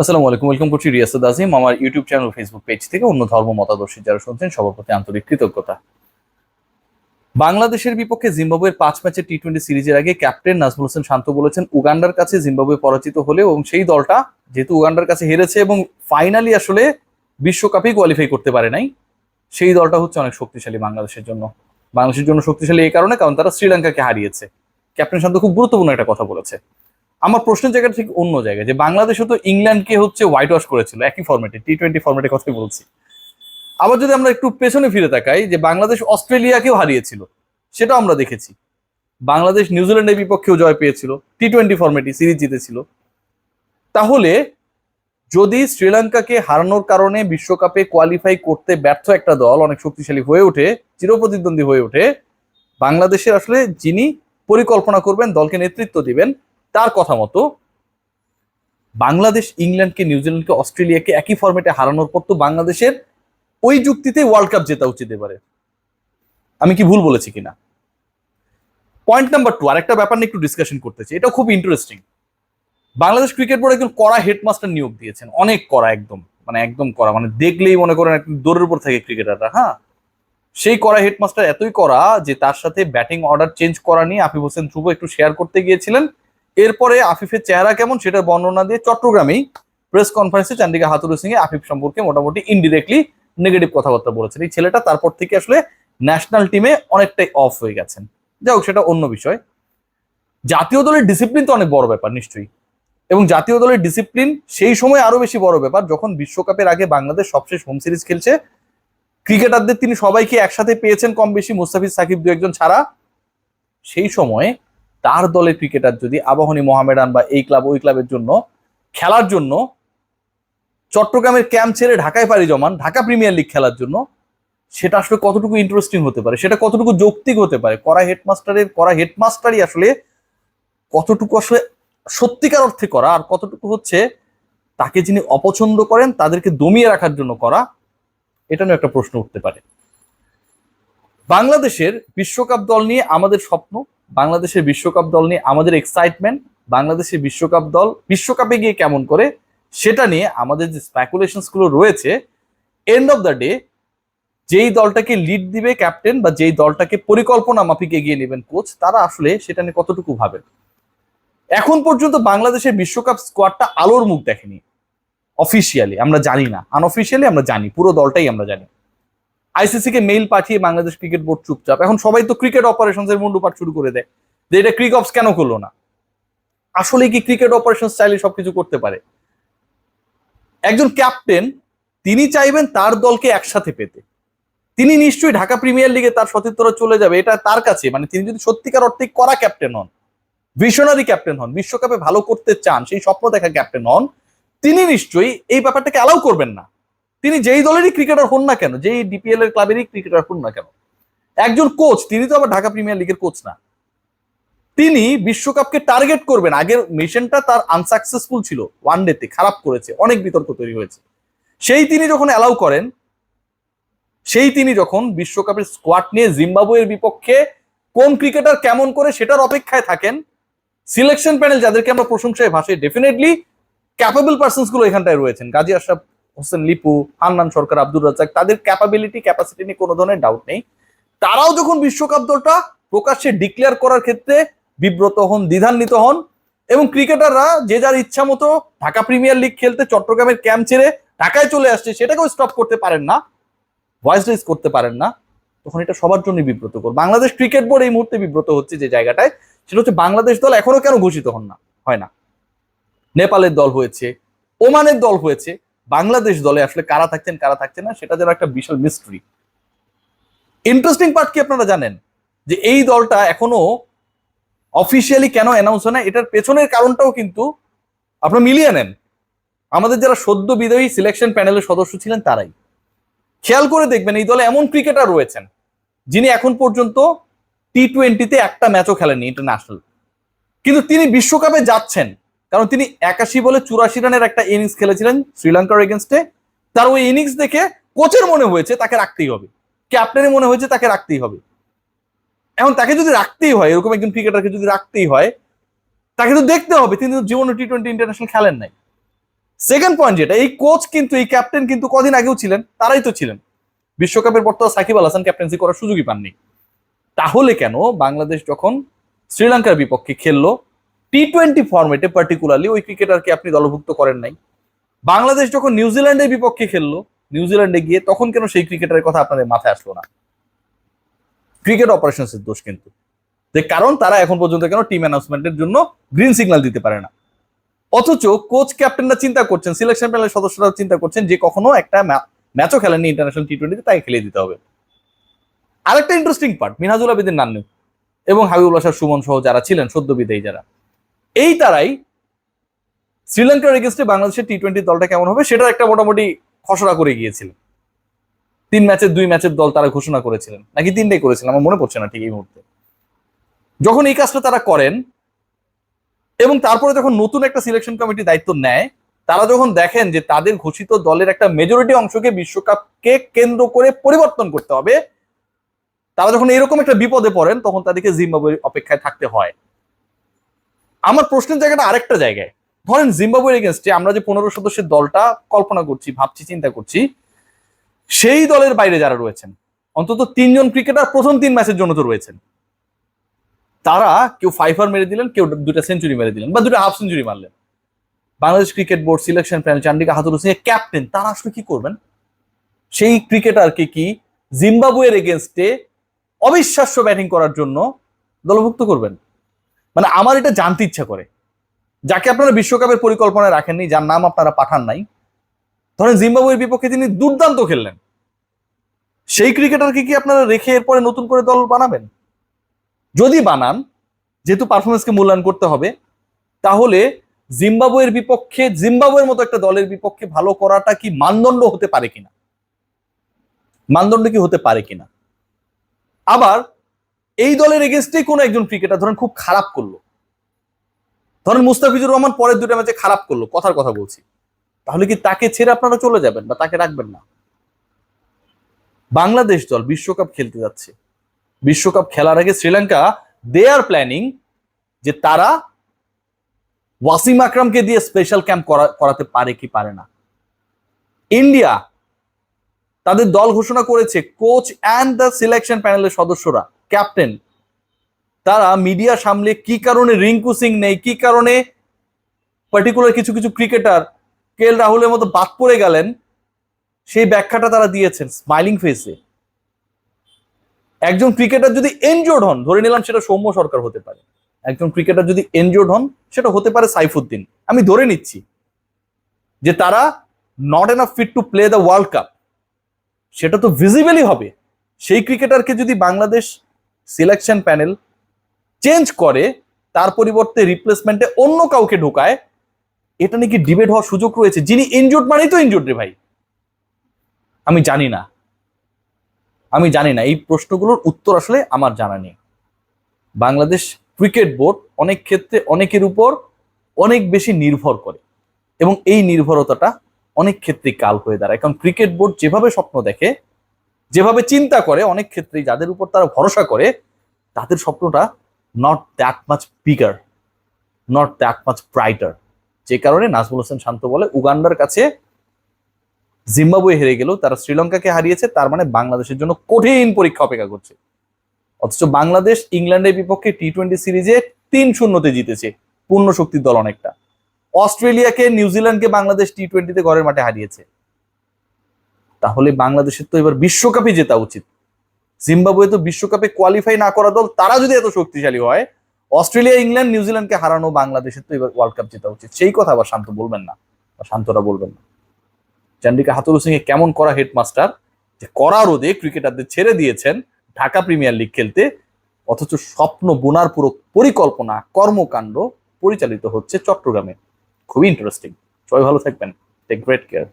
আসসালামু আলাইকুম ওয়েলকাম করছি রিয়াসুদ আজিম, আমার ইউটিউব চ্যানেল ফেসবুক পেজ থেকে অন্য ধর্ম, মতাদর্শী যারা শুনছেন, সবার প্রতি আন্তরিক কৃতজ্ঞতা। বাংলাদেশের বিপক্ষে জিম্বাবুয়ের পাঁচ ম্যাচের টি টোয়েন্টি সিরিজের আগে ক্যাপ্টেন নাজমুল হোসেন শান্ত বলেছেন, উগান্ডার কাছে জিম্বাবুয়ে পরাজিত হলেও এবং সেই দলটা যেহেতু উগান্ডার কাছে হেরেছে এবং ফাইনালি আসলে বিশ্বকাপেই কোয়ালিফাই করতে পারে নাই, সেই দলটা হচ্ছে অনেক শক্তিশালী বাংলাদেশের জন্য। বাংলাদেশের জন্য শক্তিশালী এই কারণে কারণ তারা শ্রীলঙ্কাকে হারিয়েছে। ক্যাপ্টেন শান্ত খুব গুরুত্বপূর্ণ একটা কথা বলেছে। আমার প্রশ্নের জায়গাটা ঠিক অন্য জায়গায়, যে বাংলাদেশও তো ইংল্যান্ডকে হচ্ছে হোয়াইট ওয়াশ করেছিল, একই ফর্মেটে টি টোয়েন্টি ফর্মেটের কথাই বলছি। আবার যদি আমরা একটু পেছনে ফিরে তাকাই, যে বাংলাদেশ অস্ট্রেলিয়াকেও হারিয়েছিল, সেটাও আমরা দেখেছি। বাংলাদেশ নিউজিল্যান্ডের বিপক্ষেও জয় পেয়েছিল টি টোয়েন্টি ফর্মেটে সিরিজ জিতেছিল। তাহলে, যদি শ্রীলঙ্কাকে হারানোর কারণে বিশ্বকাপে কোয়ালিফাই করতে ব্যর্থ একটা দল, অনেক শক্তিশালী হয়ে ওঠে, চিরপ্রতিদ্বন্দ্বী হয়ে ওঠে, বাংলাদেশের আসলে যিনি পরিকল্পনা করবেন, দলকে নেতৃত্ব দিবেন তার কথা মতো বাংলাদেশ, ইংল্যান্ডকে নিউজিল্যান্ডকে অস্ট্রেলিয়াকে একই ফর্মেটে হারানোর পর তো বাংলাদেশের ওই যুক্তিতে ওয়ার্ল্ড কাপ জেতা উচিত এবারে। আমি কি ভুল বলেছি কিনা? পয়েন্ট নাম্বার টু আরেকটা ব্যাপার নিয়ে একটু ডিসকাশন করতে চাই এটা খুব ইন্টারেস্টিং বাংলাদেশ ক্রিকেট বোর্ড একজন কড়া হেডমাস্টার নিয়োগ দিয়েছেন, অনেক কড়া একদম মানে একদম কড়া মানে দেখলেই মনে করেন দৌড়ের উপর থাকে ক্রিকেটাররা হ্যাঁ? সেই কড়া হেডমাস্টার এতই কড়া যে তার সাথে ব্যাটিং অর্ডার চেঞ্জ করা নিয়ে আফিফ হোসেন ধ্রুব একটু শেয়ার করতে গিয়েছিলেন। এরপরে আফিফের চেহারা কেমন সেটা বর্ণনা দিয়ে চট্টগ্রামেই প্রেস কনফারেন্সে চান্ডিকা হাতুরু সিং এ আফিফ সম্পর্কে মোটামুটি ইনডিরেক্টলি নেগেটিভ কথাবার্তা বলেছেন। এই ছেলেটা তারপর থেকে আসলে ন্যাশনাল টিমে অনেকটাই অফ হয়ে গেছেন। যাই হোক, সেটা অন্য বিষয়। জাতীয় দলের ডিসিপ্লিন তো অনেক বড় ব্যাপার, নিশ্চয়ই। এবং জাতীয় দলের ডিসিপ্লিন সেই সময় আরও বেশি বড় ব্যাপার, যখন বিশ্বকাপের আগে বাংলাদেশ সবশেষ হোম সিরিজ খেলছে। ক্রিকেটারদের তিনি সবাইকে একসাথে পেয়েছেন কম বেশি, মুস্তাফিজ সাকিব দু একজন ছাড়া। সেই সময়ে তার দলের ক্রিকেটার যদি আবাহনী মোহামেডান বা এই ক্লাব ওই ক্লাবের জন্য খেলার জন্য চট্টগ্রামের ক্যাম্প ছেড়ে ঢাকায় পাড়ি জমান, ঢাকা প্রিমিয়ার লিগ খেলার জন্য, সেটা আসলে কতটুকু ইন্টারেস্টিং হতে পারে? সেটা কতটুকু যৌক্তিক হতে পারে? করা হেডমাস্টারের করা হেডমাস্টারই আসলে কতটুকু আসলে সত্যিকার অর্থে করা আর কতটুকু হচ্ছে তাকে যিনি অপছন্দ করেন, তাদেরকে দমিয়ে রাখার জন্য করা, এটা নিয়ে একটা প্রশ্ন উঠতে পারে। বাংলাদেশের বিশ্বকাপ দল নিয়ে আমাদের স্বপ্ন বাংলাদেশের বিশ্বকাপ দল নিয়ে আমাদের এক্সাইটমেন্ট বাংলাদেশের বিশ্বকাপ দল বিশ্বকাপে গিয়ে কেমন করে, সেটা নিয়ে আমাদের যে স্প্যাকুলেশনসগুলো রয়েছে এন্ড অফ দ্য ডে যেই দলটাকে লিড দিবে ক্যাপ্টেন বা যেই দলটাকে পরিকল্পনা মাফিক এগিয়ে নেবেন কোচ তারা আসলে সেটা নিয়ে কতটুকু ভাবেন? এখন পর্যন্ত বাংলাদেশের বিশ্বকাপ স্কোয়াডটা আলোর মুখ দেখেনি অফিসিয়ালি আমরা জানি না আনঅফিসিয়ালি আমরা জানি, পুরো দলটাই আমরা জানি। আইসিসি কে মেইল পাঠিয়ে বাংলাদেশ ক্রিকেট বোর্ড চুপচাপ। এখন সবাই তো ক্রিকেট অপারেশনস এর মুন্ডুপাট শুরু করে দেয়। যে এটা ক্রিক অপস কেন করল না? আসলে কি ক্রিকেট অপারেশন চাইলে সবকিছু করতে পারে? একজন ক্যাপ্টেন তিনি চাইবেন তার দলকে একসাথে পেতে। তিনি নিশ্চয়ই ঢাকা প্রিমিয়ার লিগে তার সতীর্থরা চলে যাবে, এটা তার কাছে। মানে তিনি যদি সত্যিকার অর্থে করা ক্যাপ্টেন হন ভিশনারি ক্যাপ্টেন হন, বিশ্বকাপে ভালো করতে চান, সেই স্বপ্ন দেখা ক্যাপ্টেন হন, তিনি নিশ্চয়ই এই ব্যাপারটাকে অ্যালাউ করবেন না। তিনি যেই দলেরই ক্রিকেটার হন না কেন, যেই ডিপিএল এর ক্লাবেরই ক্রিকেটার হন না কেন, একজন কোচ তিনি তো আবার ঢাকা প্রিমিয়ার লিগের কোচ না, তিনি বিশ্বকাপকে টার্গেট করবেন। আগের মিশনটা তার আনসাকসেসফুল ছিল ওয়ান ডেতে খারাপ করেছে, অনেক বিতর্ক তৈরি হয়েছে। সেই তিনি যখন অ্যালাউ করেন, সেই তিনি যখন বিশ্বকাপের স্কোয়াড নিয়ে জিম্বাবুয়ের বিপক্ষে কোন ক্রিকেটার কেমন করে সেটার অপেক্ষায় থাকেন সিলেকশন প্যানেল যাদেরকে আমরা প্রশংসায় ভাসে ডেফিনেটলি ক্যাপাবল পার্সনসগুলো এখানটায় রয়েছেন। গাজী আশরাফ হোসেন লিপু, হান্নান সরকার, আব্দুর রাজ্জাক, তাদের ক্যাপাবিলিটি ক্যাপাসিটি নিয়ে কোনো ধরনের ডাউট নেই। তারাও যখন বিশ্বকাপ দলটা প্রকাশ্যে ডিক্লেয়ার করার ক্ষেত্রে বিব্রত হন, দ্বিধান্বিত হন এবং ক্রিকেটাররা যে যার ইচ্ছা মতো ঢাকা প্রিমিয়ার লিগ খেলতে চট্টগ্রামের ক্যাম্প ছেড়ে ঢাকায় চলে আসছে, সেটাকেও স্টপ করতে পারেন না ভয়েস রেজ করতে পারেন না, তখন এটা সবার জন্য বিব্রতকর। বাংলাদেশ ক্রিকেট বোর্ড এই মুহূর্তে বিব্রত হচ্ছে যে জায়গাটায়, সেটা হচ্ছে বাংলাদেশ দল এখনও কেন ঘোষিত হন না, হয় না। নেপালের দল হয়েছে, ওমানের দল হয়েছে বাংলাদেশ দলে আসলে কারা থাকছেন কারা থাকছেন না, সেটা যেন একটা বিশাল মিস্ট্রি ইন্টারেস্টিং পার্ট কি আপনারা জানেন? যে এই দলটা এখনও অফিসিয়ালি কেন অ্যানাউন্স হয় না, এটার পেছনের কারণটাও কিন্তু আপনারা মিলিয়ে নেন। আমাদের যারা সদ্য বিদায়ী সিলেকশন প্যানেলের সদস্য ছিলেন, তারাই। খেয়াল করে দেখবেন, এই দলে এমন ক্রিকেটার রয়েছেন, যিনি এখন পর্যন্ত টি টোয়েন্টিতে একটা ম্যাচও খেলেননি ইন্টারন্যাশনাল কিন্তু তিনি বিশ্বকাপে যাচ্ছেন। কারণ তিনি একাশি বলে চুরাশি রানের একটা ইনিংস খেলেছিলেন শ্রীলঙ্কার এগেনস্টে তার ওই ইনিংস দেখে কোচের মনে হয়েছে তাকে রাখতেই হবে। ক্যাপ্টেনের মনে হয়েছে তাকে রাখতেই হবে। এখন তাকে যদি রাখতেই হয়, এরকম একজন ক্রিকেটারকে যদি রাখতেই হয়, তাকে তো দেখতে হবে, তিনি তো জীবনে টি টোয়েন্টি ইন্টারন্যাশনাল খেলেন নাই। সেকেন্ড পয়েন্ট যেটা, এই কোচ কিন্তু, এই ক্যাপ্টেন কিন্তু কদিন আগেও ছিলেন, তারাই তো ছিলেন। বিশ্বকাপের পর তো সাকিব আল হাসান ক্যাপ্টেন্সি করার সুযোগই পাননি। তাহলে কেন বাংলাদেশ যখন শ্রীলঙ্কার বিপক্ষে খেললো টি টোয়েন্টি ফর্মেটে পার্টিকুলারলি ওই ক্রিকেটারকে আপনি দলভুক্ত করেন নাই। বাংলাদেশ যখন নিউজিল্যান্ডের বিপক্ষে খেললো নিউজিল্যান্ডে গিয়ে তখন কেন সেই ক্রিকেটারের কথা আপনাদের মাথায় আসলো না? ক্রিকেট অপারেশনসের দোষ কিন্তু। যে কারণ তারা এখন পর্যন্ত কেন টিম অ্যানাউন্সমেন্টের জন্য গ্রিন সিগন্যাল দিতে পারে না। অথচ কোচ ক্যাপ্টেনরা চিন্তা করছেন সিলেকশন প্যানেলের সদস্যরা চিন্তা করছেন যে কখনো একটা ম্যাচও খেলেননি ইন্টারন্যাশনাল টি টোয়েন্টিতে তাই খেলিয়ে দিতে হবে। আরেকটা ইন্টারেস্টিং পার্ট মিনাজুল আবেদিন নান্নু এবং হাবিবুল্লাহ সুমন সহ যারা ছিলেন, সদ্য বিদেয়ী যারা। এই তারাই শ্রীলঙ্কার এগেনস্টে বাংলাদেশের টি টোয়েন্টি দলটা কেমন হবে সেটার একটা মোটামুটি খসড়া করে গিয়েছিলেন তিন ম্যাচের, দুই ম্যাচের দল তারা ঘোষণা করেছিলেন। নাকি তিনটাই করেছিলেন? আমার মনে পড়ছে না ঠিক এই মুহূর্তে। যখন এই কাজটা তারা করেন এবং তারপরে যখন নতুন একটা সিলেকশন কমিটি দায়িত্ব নেয়, তারা যখন দেখেন যে তাদের ঘোষিত দলের একটা মেজরিটি অংশকে বিশ্বকাপকে কেন্দ্র করে পরিবর্তন করতে হবে, তারা যখন এরকম একটা বিপদে পড়েন, তখন তাদেরকে জিম্বাবুয়ের অপেক্ষায় থাকতে হয়। আমার প্রশ্নের জায়গাটা আরেকটা জায়গায়। ধরেন জিম্বাবুয়ের এগেনস্টে আমরা যে পনেরো সদস্যের দলটা কল্পনা করছি, ভাবছি, চিন্তা করছি, সেই দলের বাইরে যারা রয়েছেন, অন্তত তিনজন ক্রিকেটার প্রথম তিন ম্যাচের জন্য তো রয়েছেন। তারা কেউ ফাইভার মেরে দিলেন, কেউ দুটা সেঞ্চুরি মেরে দিলেন বা দুটা হাফ সেঞ্চুরি মারলেন। Bangladesh cricket board selection panel Chandika Hathurusingha captain তারা আসলে কি করবেন? সেই ক্রিকেটারকে কি জিম্বাবুয়ের এগেনস্টে অবিশ্বাস্য ব্যাটিং করার জন্য দলভুক্ত করবেন? মানে আমার এটা জানতে ইচ্ছা করে। যাকে আপনারা বিশ্বকাপের পরিকল্পনায় রাখেননি, যার নাম আপনারা পাঠান নাই। ধরেন জিম্বাবুয়ের বিপক্ষে তিনি দুর্দান্ত খেললেন। সেই ক্রিকেটারকে কি আপনারা রেখে এরপরে নতুন করে দল বানাবেন? যদি বানান, যেহেতু পারফরমেন্সকে মূল্যায়ন করতে হবে, তাহলে জিম্বাবুয়ের বিপক্ষে, জিম্বাবুয়ের মতো একটা দলের বিপক্ষে ভালো করাটা কি মানদণ্ড হতে পারে কিনা? মানদণ্ড কি হতে পারে কিনা? আবার এই দলের এগেনস্টে কোনো একজন ক্রিকেটার ধরেন খুব খারাপ করল। ধরেন মুস্তাফিজুর রহমান পরের দুটো ম্যাচে খারাপ করল, কথার কথা বলছি। তাহলে কি তাকে ছেড়ে আপনারা চলে যাবেন বা তাকে রাখবেন না? বাংলাদেশ দল বিশ্বকাপ খেলতে যাচ্ছে। বিশ্বকাপ খেলার আগে শ্রীলঙ্কা দে আর প্ল্যানিং যে তারা ওয়াসিম আকরামকে দিয়ে স্পেশাল ক্যাম্প করাতে পারে কি পারে না। ইন্ডিয়া তাদের দল ঘোষণা করেছে কোচ অ্যান্ড দ্য সিলেকশন প্যানেলের সদস্যরা। ক্যাপ্টেন। তারা মিডিয়া সামলে কি কারণে রিঙ্কু সিং নেই, কি কারণে পার্টিকুলার কিছু কিছু ক্রিকেটার কে এল রাহুলের মতো বাদ পড়ে গেলেন, সেই ব্যাখ্যাটা তারা দিয়েছেন স্মাইলিং ফেসে একজন ক্রিকেটার যদি এনজোর্ড হন, ধরে নিলাম সেটা সৌম্য সরকার হতে পারে। একজন ক্রিকেটার যদি এনজোর্ড হন, সেটা হতে পারে সাইফুদ্দিন। আমি ধরে নিচ্ছি যে তারা not enough fit to play the world cup সেটা তো ভিজিবলি হবে। সেই ক্রিকেটারকে যদি বাংলাদেশ সিলেকশন প্যানেল চেঞ্জ করে, তার পরিবর্তে রিপ্লেসমেন্টে অন্য কাউকে ঢোকায়, এটা নাকি ডিবেট হওয়ার সুযোগ রয়েছে? যিনি ইনজোর্ড মানেই তো ইনজোর্ড রে ভাই। আমি জানি না। আমি জানি না। এই প্রশ্নগুলোর উত্তর আসলে আমার জানা নেই। বাংলাদেশ ক্রিকেট বোর্ড অনেক ক্ষেত্রে অনেকের উপর অনেক বেশি নির্ভর করে এবং এই নির্ভরতাটা অনেক ক্ষেত্রে কাল হয়ে দাঁড়ায়। কারণ ক্রিকেট বোর্ড যেভাবে স্বপ্ন দেখে যেভাবে চিন্তা করে, অনেক ক্ষেত্রেই যাদের উপর তারা ভরসা করে, তাদের স্বপ্নটা not that much bigger not that much brighter যে কারণে নাজমুল হোসেন শান্ত বলে, উগান্ডার কাছে জিম্বাবুয়ে হেরে গেল তারা শ্রীলঙ্কাকে হারিয়েছে, তার মানে বাংলাদেশের জন্য কঠিন পরীক্ষা অপেক্ষা করছে। অথচ বাংলাদেশ ইংল্যান্ডের বিপক্ষে টি টোয়েন্টি সিরিজে তিন শূন্যতে জিতেছে পূর্ণ শক্তির দল অনেকটা। অস্ট্রেলিয়াকে, নিউজিল্যান্ডকে বাংলাদেশ টি টোয়েন্টিতে ঘরের মাঠে হারিয়েছে। তাহলে বাংলাদেশের তো এবার বিশ্বকাপে জেতা উচিত। জিম্বাবুয়ে তো বিশ্বকাপে কোয়ালিফাই না করা দল, তারা যদি এত শক্তিশালী হয়, অস্ট্রেলিয়া, ইংল্যান্ড, নিউজিল্যান্ডকে হারানো বাংলাদেশের তো এবার ওয়ার্ল্ড কাপ জেতা উচিত। সেই কথা আবার শান্ত বলবেন না, বা শান্তরা বলবেন না। চান্ডিকা হাতুরু সিং এ কেমন করা হেডমাস্টার, যে করা রোদে ক্রিকেটারদের ছেড়ে দিয়েছেন ঢাকা প্রিমিয়ার লিগ খেলতে, অথচ স্বপ্ন বোনার পুরো পরিকল্পনা, কর্মকাণ্ড পরিচালিত হচ্ছে চট্টগ্রামে। খুবই ইন্টারেস্টিং সবাই ভালো থাকবেন। Take great care